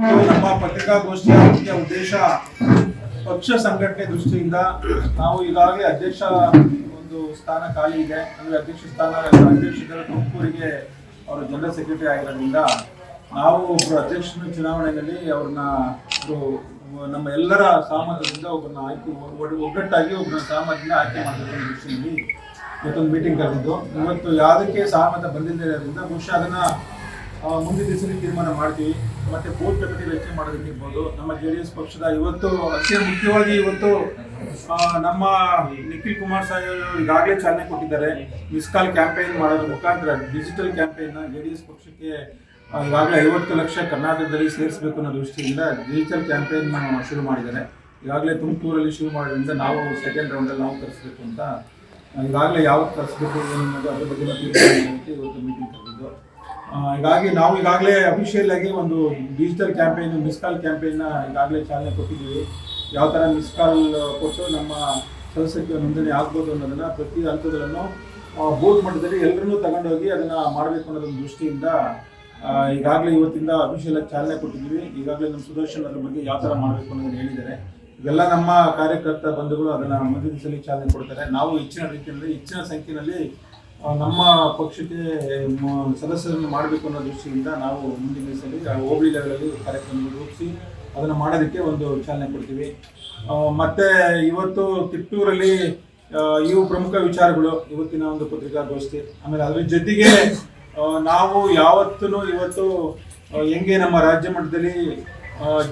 ನಮ್ಮ ಪತ್ರಿಕಾಗೋಷ್ಠಿಯ ಮುಖ್ಯ ಉದ್ದೇಶ ಪಕ್ಷ ಸಂಘಟನೆ ದೃಷ್ಟಿಯಿಂದ ನಾವು ಈಗಾಗಲೇ ಅಧ್ಯಕ್ಷ ಒಂದು ಸ್ಥಾನ ಖಾಲಿ ಇದೆ. ಅಂದ್ರೆ ಅಧ್ಯಕ್ಷ ಸ್ಥಾನ ಅಧ್ಯಕ್ಷರ ತುಮಕೂರಿಗೆ ಅವರು ಜನರಲ್ ಸೆಕ್ರೆಟರಿ ಆಗಿರೋದ್ರಿಂದ ನಾವು ಒಬ್ಬರು ಅಧ್ಯಕ್ಷನ ಚುನಾವಣೆಯಲ್ಲಿ ಅವ್ರನ್ನ ನಮ್ಮ ಎಲ್ಲರ ಸಾಮರ್ಥ್ಯದಿಂದ ಒಬ್ಬರನ್ನ ಆಯ್ಕೆ ಒಗ್ಗಟ್ಟಾಗಿ ಒಬ್ಬರನ್ನ ಸಹಮತದಿಂದ ಆಯ್ಕೆ ಮಾಡಿದ್ರು ದೃಷ್ಟಿಯಲ್ಲಿ ಇವತ್ತೊಂದು ಮೀಟಿಂಗ್ ಕರೆದಿದ್ದು. ಇವತ್ತು ಯಾವುದಕ್ಕೆ ಸಹಮತ ಬಂದಿಲ್ಲ ಇರೋದ್ರಿಂದ ಬಹುಶಃ ಅದನ್ನ ಮುಂದಿನ ದಿವಸದಲ್ಲಿ ತೀರ್ಮಾನ ಮಾಡ್ತೀವಿ. ಮತ್ತೆ ಬೂತ್ ಕಮಿಟಿ ರಚನೆ ಮಾಡೋದಕ್ಕಿರ್ಬೋದು ನಮ್ಮ ಜೆ ಡಿ ಎಸ್ ಪಕ್ಷದ ಇವತ್ತು ಅತಿ ಮುಖ್ಯವಾಗಿ ಇವತ್ತು ನಮ್ಮ ನಿಖಿಲ್ ಕುಮಾರ್ ಅವರು ಈಗಾಗಲೇ ಚಾಲನೆ ಕೊಟ್ಟಿದ್ದಾರೆ. ಮಿಸ್ ಕಾಲ್ ಕ್ಯಾಂಪೇನ್ ಮಾಡೋದ್ರ ಮುಖಾಂತರ digital campaign J D S ಪಕ್ಷಕ್ಕೆ ಈಗಾಗಲೇ ಐವತ್ತು ಲಕ್ಷ ಕರ್ನಾಟಕದಲ್ಲಿ ಸೇರಿಸಬೇಕು ಅನ್ನೋ ದೃಷ್ಟಿಯಿಂದ ಡಿಜಿಟಲ್ ಕ್ಯಾಂಪೇನ್ ಶುರು ಮಾಡಿದ್ದಾರೆ. ಈಗಾಗಲೇ ತುಮಕೂರಲ್ಲಿ ಶುರು ಮಾಡೋದ್ರಿಂದ ನಾವು ಸೆಕೆಂಡ್ ರೌಂಡಲ್ಲಿ ನಾವು ಕರೆಸಬೇಕು ಅಂತ, ಈಗಾಗಲೇ ಯಾವತ್ತು ಕರೆಸಬೇಕು ಅನ್ನೋದು ಅದ್ರ ಬಗ್ಗೆ ಇವತ್ತು ಮೀಟಿಂಗ್ ಕರೆದಿದ್ದು. ಹೀಗಾಗಿ ನಾವು ಈಗಾಗಲೇ ಅಫಿಷಿಯಲ್ ಆಗಿ ಒಂದು ಡಿಜಿಟಲ್ ಕ್ಯಾಂಪೇನ್ ಮಿಸ್ ಕಾಲ್ ಕ್ಯಾಂಪೇನ್ನ ಈಗಾಗಲೇ ಚಾಲನೆ ಕೊಟ್ಟಿದ್ದೀವಿ. ಯಾವ ಥರ ಮಿಸ್ ಕಾಲ್ ಕೊಟ್ಟು ನಮ್ಮ ಸದಸ್ಯತ್ವ ನೋಂದಣಿ ಆಗ್ಬೋದು ಅನ್ನೋದನ್ನು ಪ್ರತಿ ಹಂತದಲ್ಲೂ ಬೂತ್ ಮಟ್ಟದಲ್ಲಿ ಎಲ್ಲರನ್ನೂ ತಗೊಂಡೋಗಿ ಅದನ್ನು ಮಾಡಬೇಕು ಅನ್ನೋದೊಂದು ದೃಷ್ಟಿಯಿಂದ ಈಗಾಗಲೇ ಇವತ್ತಿಂದ ಅಫಿಷಿಯಲ್ ಆಗಿ ಚಾಲನೆ ಕೊಟ್ಟಿದ್ದೀವಿ. ಈಗಾಗಲೇ ನಮ್ಮ ಸುದರ್ಶನ್ ಅದ್ರ ಬಗ್ಗೆ ಯಾವ ಥರ ಮಾಡಬೇಕು ಅನ್ನೋದನ್ನು ಹೇಳಿದ್ದಾರೆ. ಇವೆಲ್ಲ ನಮ್ಮ ಕಾರ್ಯಕರ್ತ ಬಂಧುಗಳು ಅದನ್ನು ಮುಂದಿನ ಸಲ ಚಾಲನೆ ಕೊಡ್ತಾರೆ. ನಾವು ಹೆಚ್ಚಿನ ರೀತಿಯಲ್ಲಿ ಹೆಚ್ಚಿನ ಸಂಖ್ಯೆಯಲ್ಲಿ ನಮ್ಮ ಪಕ್ಷಕ್ಕೆ ಸದಸ್ಯರನ್ನು ಮಾಡಬೇಕು ಅನ್ನೋ ದೃಷ್ಟಿಯಿಂದ ನಾವು ಮುಂದಿನ ಸಲ ಹೋಬಳಿ ಲೆವೆಲಲ್ಲಿ ಕಾರ್ಯಕ್ರಮ ರೂಪಿಸಿ ಅದನ್ನು ಮಾಡೋದಕ್ಕೆ ಒಂದು ಚಾಲನೆ ಕೊಡ್ತೀವಿ. ಮತ್ತು ಇವತ್ತು ಆ, ಇವು ಪ್ರಮುಖ ವಿಚಾರಗಳು ಇವತ್ತಿನ ಒಂದು ಪತ್ರಿಕಾಗೋಷ್ಠಿ. ಆಮೇಲೆ ಅದ್ರ ಜೊತೆಗೆ ನಾವು ಯಾವತ್ತೂ ಇವತ್ತು ಹೆಂಗೆ ನಮ್ಮ ರಾಜ್ಯ ಮಟ್ಟದಲ್ಲಿ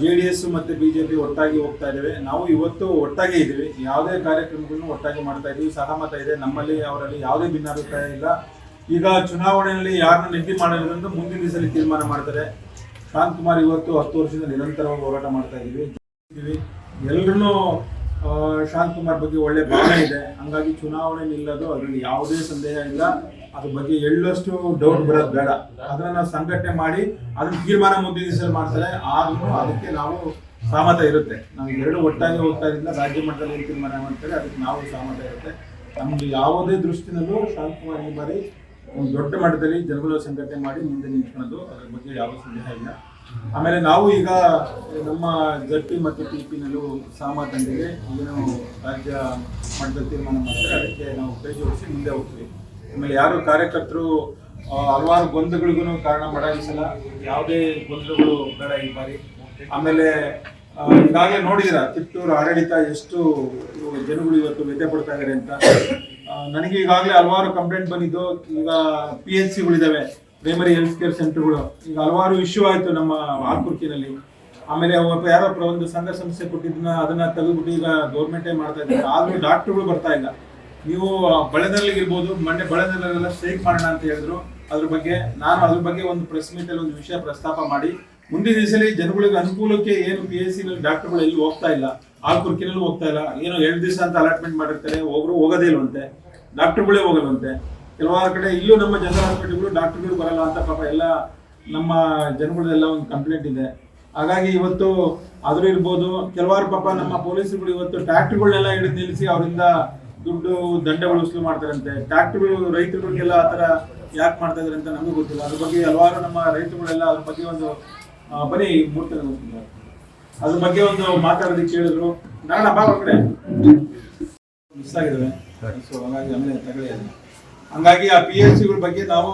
ಜೆ ಡಿ ಎಸ್ ಮತ್ತೆ ಬಿಜೆಪಿ ಒಟ್ಟಾಗಿ ಹೋಗ್ತಾ ಇದ್ದೇವೆ. ನಾವು ಇವತ್ತು ಒಟ್ಟಾಗಿ ಇದ್ದೀವಿ. ಯಾವುದೇ ಕಾರ್ಯಕ್ರಮಗಳನ್ನು ಒಟ್ಟಾಗಿ ಮಾಡ್ತಾ ಇದ್ದೀವಿ. ಸಹಮತ ಇದೆ. ನಮ್ಮಲ್ಲಿ, ಅವರಲ್ಲಿ ಯಾವುದೇ ಭಿನ್ನಾಭಿಪ್ರಾಯ ಇಲ್ಲ. ಈಗ ಚುನಾವಣೆಯಲ್ಲಿ ಯಾರನ್ನ ನಿಗದಿ ಮಾಡಿರೋದ್ರಿಂದ ಮುಂದಿನ ದಿವಸದಲ್ಲಿ ತೀರ್ಮಾನ ಮಾಡ್ತಾರೆ. ಶಾಂತ್ ಕುಮಾರ್ ಇವತ್ತು ಹತ್ತು ವರ್ಷದಿಂದ ನಿರಂತರವಾಗಿ ಹೋರಾಟ ಮಾಡ್ತಾ ಇದ್ದೀವಿ. ಎಲ್ಲರೂ ಶಾಂತ್ ಕುಮಾರ್ ಬಗ್ಗೆ ಒಳ್ಳೆ ಭಾವನೆ ಇದೆ. ಹಂಗಾಗಿ ಚುನಾವಣೆ ನಿಲ್ಲೋದು ಅದರಲ್ಲಿ ಯಾವುದೇ ಸಂದೇಹ ಇಲ್ಲ. ಅದ್ರ ಬಗ್ಗೆ ಎಳ್ಳಷ್ಟು ಡೌಟ್ ಬರೋದು ಬೇಡ. ಅದನ್ನ ನಾವು ಸಂಘಟನೆ ಮಾಡಿ ಅದನ್ನ ತೀರ್ಮಾನ ಮುಂದಿನ ದಿವಸದಲ್ಲಿ ಮಾಡ್ತಾರೆ. ಆದ್ರೂ ಅದಕ್ಕೆ ನಾವು ಸಹಮತ ಇರುತ್ತೆ. ನಾವು ಎರಡು ಒಟ್ಟಾಗಿ ಹೋಗ್ತಾ ಇದ್ರಿಂದ ರಾಜ್ಯ ಮಟ್ಟದಲ್ಲಿ ತೀರ್ಮಾನ ಮಾಡ್ತಾರೆ, ಅದಕ್ಕೆ ನಾವು ಸಹಮತ ಇರುತ್ತೆ. ನಮ್ದು ಯಾವುದೇ ದೃಷ್ಟಿನಲ್ಲೂ ಶಾಂತವಾಗಿ ಈ ಬಾರಿ ಒಂದು ದೊಡ್ಡ ಮಟ್ಟದಲ್ಲಿ ಜನಗಳ ಸಂಘಟನೆ ಮಾಡಿ ಮುಂದೆ ನಿಂತ್ಕೊಳ್ಳೋದು ಅದ್ರ ಬಗ್ಗೆ ಯಾವ ಸಂದೇಹ ಇಲ್ಲ. ಆಮೇಲೆ ನಾವು ಈಗ ನಮ್ಮ ಜಟ್ಟಿ ಮತ್ತು ಟಿ ಪಿನಲ್ಲೂ ಸಹಮತದೊಂದಿಗೆ ಏನು ರಾಜ್ಯ ಮಟ್ಟದ ತೀರ್ಮಾನ ಮಾಡ್ತಾರೆ. ಅದಕ್ಕೆ ನಾವು ಕೈ ಜೋಡಿಸಿ ಮುಂದೆ ಹೋಗ್ತೀವಿ. ಆಮೇಲೆ ಯಾರು ಕಾರ್ಯಕರ್ತರು ಹಲವಾರು ಗೊಂದಗಳಿಗೂ ಕಾರಣ ಮಾಡಾಗಿಸಲ್ಲ ಯಾವುದೇ ಗೊಂದಲಗಳು ಬೇಡ ಈ ಬಾರಿ. ಆಮೇಲೆ ಈಗಾಗಲೇ ನೋಡಿದಿರ ಕಿತ್ತೂರು ಆಡಳಿತ ಎಷ್ಟು ಜನಗಳು ಇವತ್ತು ವ್ಯಥೆ ಪಡ್ತಾ ಇದ್ದಾರೆ ಅಂತ. ನನಗೆ ಈಗಾಗಲೇ ಹಲವಾರು ಕಂಪ್ಲೇಂಟ್ ಬಂದಿದ್ದು, ಈಗ ಪಿ ಎಚ್ ಸಿಗಳಿದ್ದಾವೆ ಪ್ರೈಮರಿ ಹೆಲ್ತ್ ಕೇರ್ ಸೆಂಟರ್ಗಳು ಈಗ ಹಲವಾರು ಇಶ್ಯೂ ಆಯಿತು ನಮ್ಮ ಆಲ್ಕುರ್ಕಿನಲ್ಲಿ ಆಮೇಲೆ ಯಾರೋ ಒಂದು ಸಂಘ ಸಂಸ್ಥೆ ಕೊಟ್ಟಿದ್ದನ್ನ, ಅದನ್ನ ತೆಗೆದುಬಿಟ್ಟು ಈಗ ಗೌರ್ಮೆಂಟೇ ಮಾಡ್ತಾ ಇದ್ದಾರೆ. ಆದ್ರೂ ಡಾಕ್ಟರ್ಗಳು ಬರ್ತಾ ಇಲ್ಲ. ನೀವು ಬಳೆನಲ್ಲಿಗಿರ್ಬೋದು ಮೊನ್ನೆ ಬಳೆನಲ್ಲೆಲ್ಲ ಸ್ಟ್ರೈಕ್ ಮಾಡೋಣ ಅಂತ ಹೇಳಿದ್ರು. ಅದ್ರ ಬಗ್ಗೆ ನಾನು ಅದ್ರ ಬಗ್ಗೆ ಒಂದು ಪ್ರೆಸ್ ಮೀಟ್ ಅಲ್ಲಿ ಒಂದು ವಿಷಯ ಪ್ರಸ್ತಾಪ ಮಾಡಿ. ಮುಂದಿನ ದಿವಸದಲ್ಲಿ ಜನಗಳಿಗೆ ಅನುಕೂಲಕ್ಕೆ ಏನು ಪಿ ಎಸ್ ಸಿ ಡಾಕ್ಟರ್ಗಳು ಎಲ್ಲಿ ಹೋಗ್ತಾ ಇಲ್ಲ ಆಲ್ಕುರ್ಕಿನಲ್ಲೂ ಹೋಗ್ತಾ ಇಲ್ಲ, ಏನೋ ಎರಡು ದಿವಸ ಅಂತ ಅಲಾಟ್ಮೆಂಟ್ ಮಾಡಿರ್ತಾರೆ, ಒಬ್ರು ಹೋಗೋದೇ ಇಲ್ವಂತೆ ಡಾಕ್ಟರ್ಗಳೇ ಹೋಗಲ್ವಂತೆ. ಕೆಲವಾರು ಕಡೆ ಇಲ್ಲೂ ನಮ್ಮ ಜನರಲ್ ಹಾಸ್ಪಿಟಲ್ಗಳು ಡಾಕ್ಟರ್ಗಳು ಬರಲ್ಲ ಅಂತ ಪಾಪ ಎಲ್ಲ ನಮ್ಮ ಜನಗಳೆಲ್ಲ ಒಂದು ಕಂಪ್ಲೇಂಟ್ ಇದೆ. ಹಾಗಾಗಿ ಇವತ್ತು ಆದ್ರೂ ಇರ್ಬೋದು, ಕೆಲವಾರು ಪಾಪ ನಮ್ಮ ಪೊಲೀಸರುಗಳು ಇವತ್ತು ಟ್ಯಾಕ್ಟರ್ಗಳನ್ನೆಲ್ಲ ಹಿಡಿದು ನಿಲ್ಲಿಸಿ ಅವರಿಂದ ದುಡ್ಡು ದಂಡಗಳು ವಸೂಲು ಮಾಡ್ತಾರಂತೆ. ಟ್ಯಾಕ್ಟರ್ಗಳು ರೈತರುಗಳಿಗೆಲ್ಲ ಆ ಥರ ಯಾಕೆ ಮಾಡ್ತಾ ಇದಾರೆ ಅಂತ ನಮಗೂ ಗೊತ್ತಿಲ್ಲ. ಅದ್ರ ಬಗ್ಗೆ ಹಲವಾರು ನಮ್ಮ ರೈತರುಗಳೆಲ್ಲ ಅದ್ರ ಬಗ್ಗೆ ಒಂದು ಬರಿ ಮೂರ್ತ ಅದ್ರ ಬಗ್ಗೆ ಒಂದು ಮಾತಾಡೋದಕ್ಕೆ ಕೇಳಿದ್ರು ನಾನು ಹಬ್ಬ ಕಡೆ ಮಿಸ್ ಆಗಿದ್ದಾವೆ ಸೊ ಹಾಗಾಗಿ ಆಮೇಲೆ ತಗೊಳ್ಳಿ. ಹಂಗಾಗಿ ಆ ಪಿ ಎಚ್ ಸಿಗಳ ಬಗ್ಗೆ ನಾವು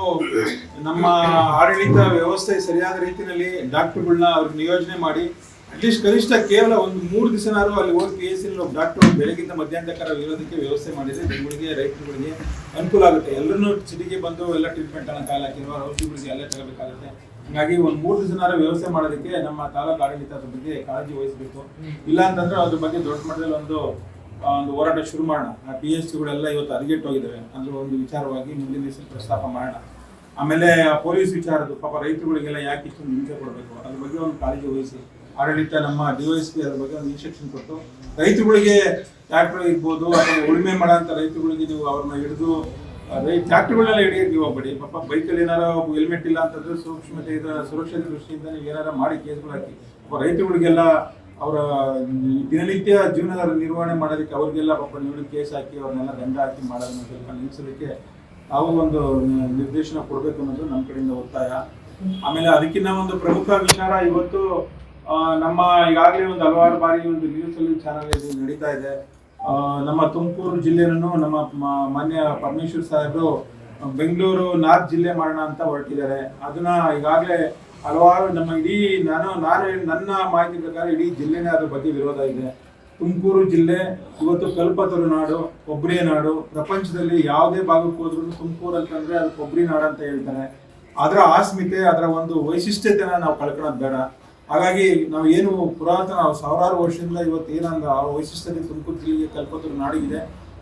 ನಮ್ಮ ಆಡಳಿತ ವ್ಯವಸ್ಥೆ ಸರಿಯಾದ ರೀತಿಯಲ್ಲಿ ಡಾಕ್ಟರ್ಗಳನ್ನ ಅವ್ರಿಗೆ ನಿಯೋಜನೆ ಮಾಡಿ ಅಟ್ಲೀಸ್ಟ್ ಕನಿಷ್ಠ ಕೇವಲ ಒಂದು ಮೂರು ದಿವಸನಾರು ಅಲ್ಲಿ ಹೋಗಿ ಪಿ ಎಸ್ ಸಿ ಡಾಕ್ಟರ್ ಬೆಳಗಿಂದ ಮಧ್ಯಾಹ್ನ ತನಕ ಇರೋದಕ್ಕೆ ವ್ಯವಸ್ಥೆ ಮಾಡಿದ್ರೆ ಜನಗಳಿಗೆ ರೈತರುಗಳಿಗೆ ಅನುಕೂಲ ಆಗುತ್ತೆ. ಎಲ್ಲರೂ ಸಿಟಿಗೆ ಬಂದು ಎಲ್ಲ ಟ್ರೀಟ್ಮೆಂಟ್ ಅನ್ನ ಕಾಲ ಹಾಕಿರುವ ಔಷಧಿಗಳಿಗೆ ಎಲ್ಲ ತಗೋಬೇಕಾಗುತ್ತೆ ಹಾಗಾಗಿ ಒಂದು ಮೂರು ದಿವಸನಾರ ವ್ಯವಸ್ಥೆ ಮಾಡೋದಕ್ಕೆ ನಮ್ಮ ತಾಲೂಕು ಆಡಳಿತ ಬಗ್ಗೆ ಕಾಳಜಿ ವಹಿಸಬೇಕು. ಇಲ್ಲ ಅಂತಂದ್ರೆ ಅದ್ರ ಬಗ್ಗೆ ದೊಡ್ಡ ಮಟ್ಟದಲ್ಲಿ ಒಂದು ಒಂದು ಹೋರಾಟ ಶುರು ಮಾಡೋಣ. ಆ ಪಿ ಎಚ್ ಸಿಗಳೆಲ್ಲ ಇವತ್ತು ಅರಿಗೆಟ್ಟು ಹೋಗಿದ್ದಾವೆ ಅಂದ್ರೆ ಒಂದು ವಿಚಾರವಾಗಿ ಮುಂದಿನ ದಿವಸ ಪ್ರಸ್ತಾಪ ಮಾಡೋಣ. ಆಮೇಲೆ ಪೊಲೀಸ್ ವಿಚಾರದ್ದು ಪಾಪ ರೈತರುಗಳಿಗೆಲ್ಲ ಯಾಕೆ ಇಷ್ಟೊಂದು ಹಿಂಸೆ ಕೊಡಬೇಕು? ಅದ್ರ ಬಗ್ಗೆ ಒಂದು ಕಾಳಜಿ ವಹಿಸಿ. ಆಡಳಿತ ನಮ್ಮ ಡಿವೈಎಸ್ಪಿ ಅದ್ರ ಬಗ್ಗೆ ಒಂದು ಇನ್ಸ್ಟ್ರಕ್ಷನ್ ಕೊಟ್ಟು, ರೈತರುಗಳಿಗೆ ಟ್ರ್ಯಾಕ್ಟರ್ ಇರ್ಬೋದು, ಅಥವಾ ಉಳುಮೆ ಮಾಡೋಂಥ ರೈತರುಗಳಿಗೆ ನೀವು ಅವ್ರನ್ನ ಹಿಡಿದು ರೈ ಟ್ರ್ಯಾಕ್ಟರ್ಗಳನ್ನೆಲ್ಲ ಹಿಡಿಯೋದು ನೀವು ಹೋಗ್ಬೇಡಿ ಪಾಪ ಬೈಕಲ್ಲಿ ಏನಾರ ಹೆಲ್ಮೆಟ್ ಇಲ್ಲ ಅಂತಂದ್ರೆ ಸೂಕ್ಷ್ಮತೆ ಇದರ ಸುರಕ್ಷತೆ ದೃಷ್ಟಿಯಿಂದ ನೀವು ಏನಾರ ಮಾಡಿ ಕೇಸ್ಗಳು ಹಾಕಿ. ಪಾಪ ರೈತರುಗಳಿಗೆಲ್ಲ ಅವರ ದಿನನಿತ್ಯ ಜೀವನದ ನಿರ್ವಹಣೆ ಮಾಡೋದಕ್ಕೆ ಅವ್ರಿಗೆಲ್ಲ ಪಾಪ ನೀವು ಕೇಸ್ ಹಾಕಿ ಅವ್ರನ್ನೆಲ್ಲ ದಂಡ ಹಾಕಿ ಮಾಡೋದನ್ನ ಸ್ವಲ್ಪ ನಿಲ್ಲಿಸೋದಕ್ಕೆ ಒಂದು ನಿರ್ದೇಶನ ಕೊಡಬೇಕು ಅನ್ನೋದು ನಮ್ಮ ಕಡೆಯಿಂದ ಒತ್ತಾಯ. ಆಮೇಲೆ ಅದಕ್ಕಿಂತ ಒಂದು ಪ್ರಮುಖ ವಿಚಾರ ಇವತ್ತು ನಮ್ಮ ಈಗಾಗಲೇ ಒಂದು ಹಲವಾರು ಬಾರಿ ಒಂದು ನ್ಯೂಸ್ ಅಲ್ಲಿ ಚಾನಲ್ ಇದು ನಡೀತಾ ಇದೆ. ನಮ್ಮ ತುಮಕೂರು ಜಿಲ್ಲೆನೂ ನಮ್ಮ ಮಾನ್ಯ ಪರಮೇಶ್ವರ್ ಸಾಹೇಬರು ಬೆಂಗಳೂರು ನಾರ್ತ್ ಜಿಲ್ಲೆ ಮಾಡೋಣ ಅಂತ ಹೊರಟಿದ್ದಾರೆ. ಅದನ್ನ ಈಗಾಗಲೇ ಹಲವಾರು ನಮ್ಮ ಇಡೀ ನಾನು ನಾನು ನನ್ನ ಮಾಹಿತಿ ಪ್ರಕಾರ ಇಡೀ ಜಿಲ್ಲೆನೇ ಅದ್ರ ಬಗ್ಗೆ ವಿರೋಧ ಇದೆ. ತುಮಕೂರು ಜಿಲ್ಲೆ, ಇವತ್ತು ಕಲ್ಪತರು ನಾಡು, ಕೊಬ್ಬರಿ ನಾಡು, ಪ್ರಪಂಚದಲ್ಲಿ ಯಾವುದೇ ಭಾಗಕ್ಕೆ ಹೋದ್ರು ತುಮಕೂರು ಅಂತಂದ್ರೆ ಅದು ಕೊಬ್ಬರಿ ನಾಡು ಅಂತ ಹೇಳ್ತಾರೆ. ಅದರ ಆಸ್ಮಿತೆ, ಅದರ ಒಂದು ವೈಶಿಷ್ಟ್ಯತೆನ ನಾವು ಕಳ್ಕೊಳೋದು ಬೇಡ. ಹಾಗಾಗಿ ನಾವು ಏನು ಪುರಾತನ ಸಾವಿರಾರು ವರ್ಷದಿಂದ ಇವತ್ತು ಏನಂದ್ರೆ ಆ ವೈಶಿಷ್ಟ್ಯತೆ ತುಮಕೂರು ಜಿಲ್ಲೆಗೆ ಕಲ್ಪತರು ನಾಡಿಗಿದೆ.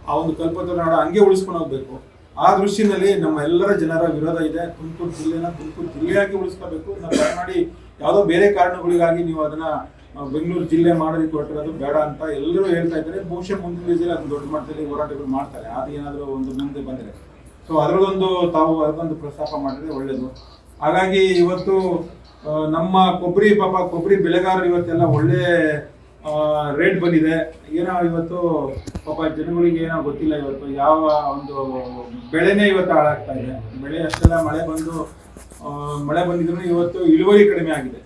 ಆ ಒಂದು ಕಲ್ಪತರು ನಾಡು ಹಂಗೆ ಉಳಿಸ್ಕೊಂಡು ಹೋಗ್ಬೇಕು. ಆ ದೃಷ್ಟಿನಲ್ಲಿ ನಮ್ಮ ಎಲ್ಲರ ಜನರ ವಿರೋಧ ಇದೆ. ತುಮಕೂರು ಜಿಲ್ಲೆನ ತುಮಕೂರು ಜಿಲ್ಲೆಯಾಗಿ ಉಳಿಸ್ಕೋಬೇಕು. ನಾವು ಮಾಡಿ ಯಾವುದೋ ಬೇರೆ ಕಾರಣಗಳಿಗಾಗಿ ನೀವು ಅದನ್ನ ಬೆಂಗಳೂರು ಜಿಲ್ಲೆ ಮಾಡೋದಕ್ಕೆ ಹೊರಟಿರೋದು ಬೇಡ ಅಂತ ಎಲ್ಲರೂ ಹೇಳ್ತಾ ಇದ್ದಾರೆ. ಬಹುಶಃ ಮುಂದಿನ ದಿವಸದಲ್ಲಿ ಅದನ್ನ ದೊಡ್ಡ ಮಟ್ಟದಲ್ಲಿ ಹೋರಾಟಗಳು ಮಾಡ್ತಾರೆ. ಅದು ಏನಾದರೂ ಒಂದು ಮುಂದೆ ಬಂದರೆ. ಸೊ ಅದರದೊಂದು ತಾವು ಅದೊಂದು ಪ್ರಸ್ತಾಪ ಮಾಡಿದ್ರೆ ಒಳ್ಳೇದು. ಹಾಗಾಗಿ ಇವತ್ತು ನಮ್ಮ ಕೊಬ್ಬರಿ, ಪಾಪ ಕೊಬ್ಬರಿ ಬೆಳೆಗಾರರು ಇವತ್ತೆಲ್ಲ ಒಳ್ಳೆ ರೇಟ್ ಬಂದಿದೆ. ಏನೋ ಇವತ್ತು, ಪಾಪ ಜನಗಳಿಗೆ ಏನೋ ಗೊತ್ತಿಲ್ಲ ಇವತ್ತು, ಯಾವ ಒಂದು ಬೆಳೆನೇ ಇವತ್ತು ಹಾಳಾಗ್ತಾ ಇದೆ. ಬೆಳೆ ಅಷ್ಟೆಲ್ಲ ಮಳೆ ಬಂದು ಮಳೆ ಬಂದಿದ್ರು ಇವತ್ತು ಇಳುವರಿ ಕಡಿಮೆ ಆಗಿದೆ.